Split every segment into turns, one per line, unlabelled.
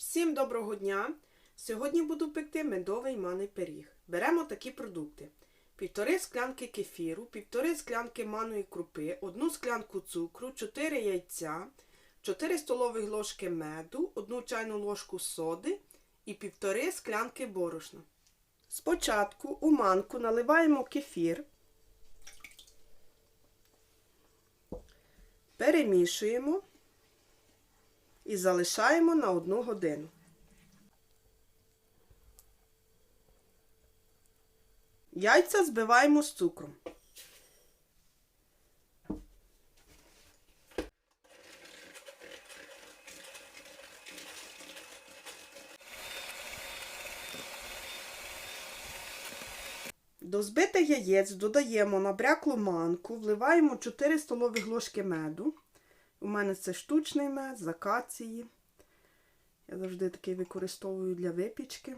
Всім доброго дня! Сьогодні буду пекти медовий маний пиріг. Беремо такі продукти: півтори склянки кефіру, півтори склянки маної крупи, одну склянку цукру, 4 яйця, 4 столові ложки меду, одну чайну ложку соди і півтори склянки борошна. Спочатку у манку наливаємо кефір, перемішуємо і залишаємо на одну годину. Яйця збиваємо з цукром. До збитих яєць додаємо набряклу манку, вливаємо 4 столові ложки меду. У мене це штучний мед з акації. Я завжди такий використовую для випічки.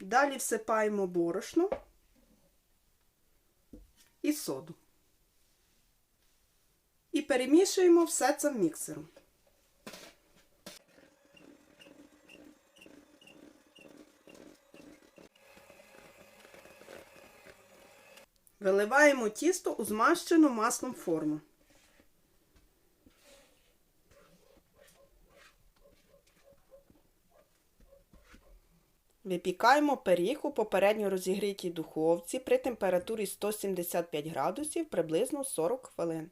Далі всипаємо борошно і соду. І перемішуємо все це міксером. Виливаємо тісто у змащену маслом форму. Випікаємо пиріг у попередньо розігрітій духовці при температурі 175 градусів приблизно 40 хвилин.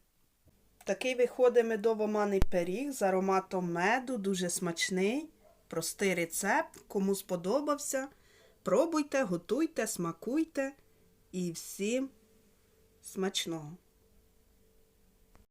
Такий виходить медово-маний пиріг з ароматом меду, дуже смачний, простий рецепт. Кому сподобався, пробуйте, готуйте, смакуйте і всім смачного!